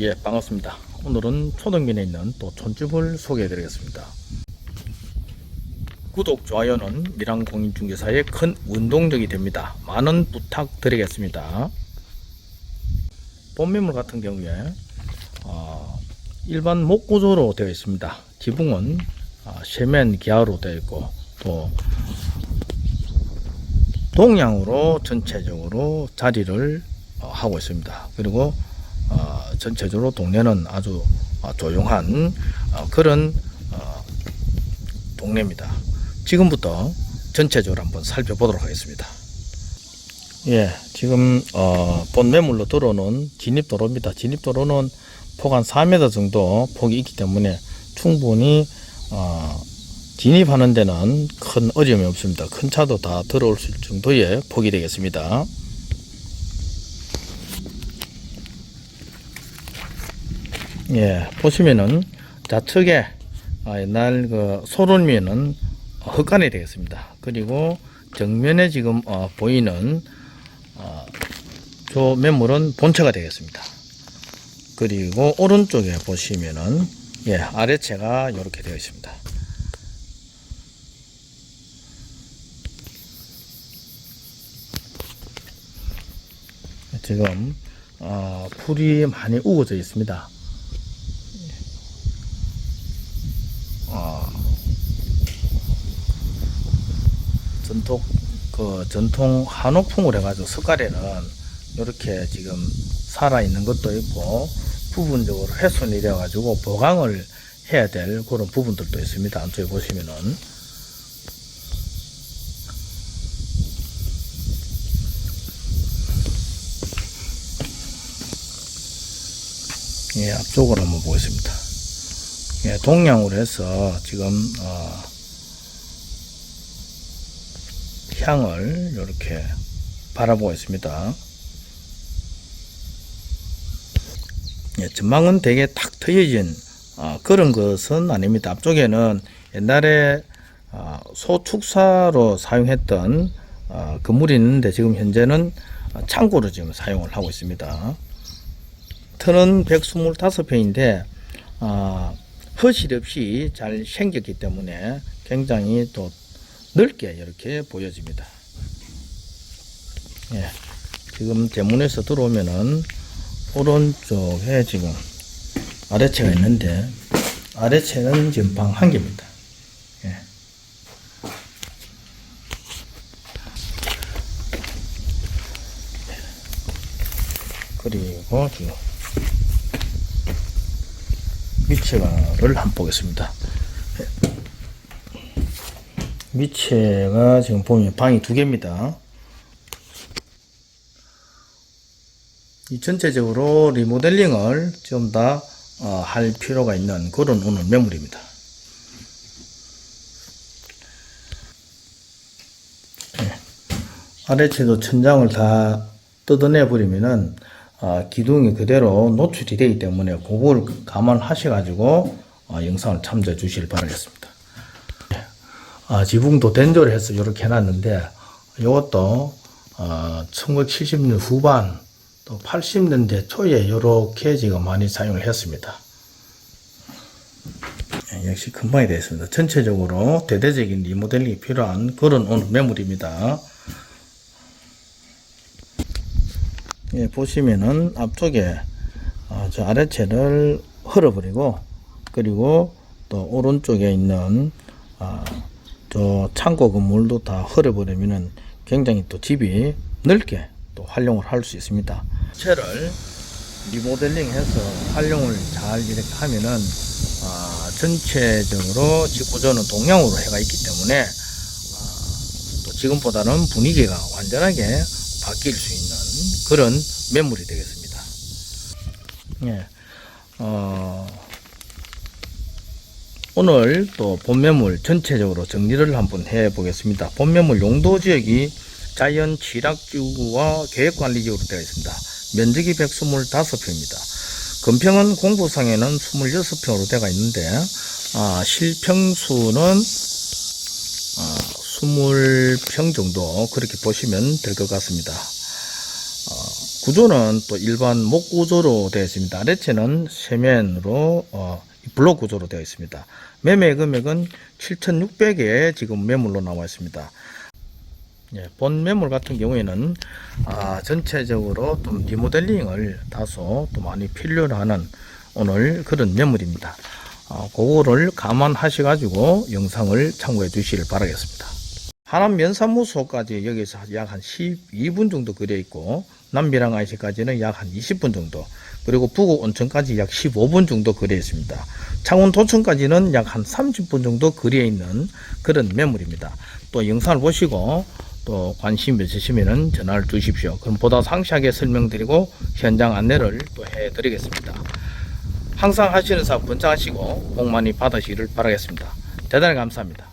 예, 반갑습니다. 오늘은 초등면에 있는 또 촌집을 소개해 드리겠습니다. 구독, 좋아요는 미랑 공인중개사의 큰 운동력이 됩니다. 많은 부탁드리겠습니다. 본매물 같은 경우에 어, 일반 목구조로 되어 있습니다. 지붕은 아, 세면 기아로 되어 있고 또 동양으로 전체적으로 자리를 어, 하고 있습니다. 그리고 어, 전체적으로 동네는 아주 어, 조용한 어, 그런 어, 동네입니다. 지금부터 전체적으로 한번 살펴보도록 하겠습니다. 예, 지금 어, 본 매물로 들어오는 진입도로입니다. 진입도로는 폭 한 4m 정도 폭이 있기 때문에 충분히 어, 진입하는 데는 큰 어려움이 없습니다. 큰 차도 다 들어올 수 있을 정도의 폭이 되겠습니다. 예, 보시면은 좌측에 아, 옛날 그 소론면은 흙간이 되겠습니다. 그리고 정면에 지금 어, 보이는 어, 저 매물은 본체가 되겠습니다. 그리고 오른쪽에 보시면은 예, 아래채가 이렇게 되어 있습니다. 지금 어, 풀이 많이 우거져 있습니다. 어, 전통 그 전통 한옥풍을 해가지고 석가래는 이렇게 지금 살아 있는 것도 있고 부분적으로 훼손이 되어가지고 보강을 해야 될 그런 부분들도 있습니다. 안쪽에 보시면은 예, 앞쪽으로 한번 보겠습니다. 예, 동양으로 해서 지금 어, 향을 이렇게 바라보고 있습니다. 예, 전망은 되게 탁 트여진 어, 그런 것은 아닙니다. 앞쪽에는 옛날에 어, 소축사로 사용했던 어, 건물이 있는데 지금 현재는 어, 창고로 지금 사용을 하고 있습니다. 터는 125평인데 어, 허실 없이 잘 생겼기 때문에 굉장히 또 넓게 이렇게 보여집니다. 예, 지금 대문에서 들어오면은 오른쪽에 지금 아래채가 있는데 아래채는 지금 방 한 개입니다. 예. 그리고 지금 밑에가를 한번 보겠습니다. 밑에가 지금 보면 방이 두 개입니다. 이 전체적으로 리모델링을 좀더 어, 할 필요가 있는 그런 오늘 매물입니다. 네. 아래채도 천장을 다 뜯어내 버리면은 어, 기둥이 그대로 노출이 되기 때문에 그걸 감안하셔 가지고 어, 영상을 참조해 주시길 바라겠습니다. 아, 지붕도 된조를 해서 이렇게 해놨는데 이것도 어, 1970년 후반 또 80년대 초에 이렇게 지금 많이 사용을 했습니다. 예, 역시 금방이 되었습니다. 전체적으로 대대적인 리모델링이 필요한 그런 오늘 매물입니다. 예, 보시면은 앞쪽에 어, 저 아래채를 헐어버리고 그리고 또 오른쪽에 있는 어, 저 창고 건물도 다 헐어버리면은 굉장히 또 집이 넓게 또 활용을 할 수 있습니다. 채를 리모델링해서 활용을 잘 이렇게 하면은 아, 전체적으로 집 구조는 동양으로 해가 있기 때문에 아, 또 지금보다는 분위기가 완전하게 바뀔 수 있는 그런 매물이 되겠습니다. 예. 어, 오늘 또 본매물 전체적으로 정리를 한번 해 보겠습니다. 본매물 용도 지역이 자연 취락지구와 계획관리지구로 되어 있습니다. 면적이 125평입니다. 건평은 공부상에는 26평으로 되어 있는데 아, 실평수는 아, 20평 정도 그렇게 보시면 될 것 같습니다. 어, 구조는 또 일반 목 구조로 되어 있습니다. 아래체는 세면으로 어, 블록 구조로 되어 있습니다. 매매 금액은 7,600에 지금 매물로 나와 있습니다. 예, 본 매물 같은 경우에는 아, 전체적으로 좀 리모델링을 다소 또 많이 필요로 하는 오늘 그런 매물입니다. 어, 그거를 감안하셔 가지고 영상을 참고해 주시길 바라겠습니다. 하남 면사무소까지 여기서 약 한 12분 정도 거리에 있고 남비랑 IC까지는 약 한 20분 정도 그리고 부곡 온천까지 약 15분 정도 거리에 있습니다. 창원 도천까지는 약 한 30분 정도 거리에 있는 그런 매물입니다. 또 영상을 보시고 또 관심 있으시면 전화를 주십시오. 그럼 보다 상세하게 설명드리고 현장 안내를 또 해드리겠습니다. 항상 하시는 사업 번창하시고 복 많이 받으시기를 바라겠습니다. 대단히 감사합니다.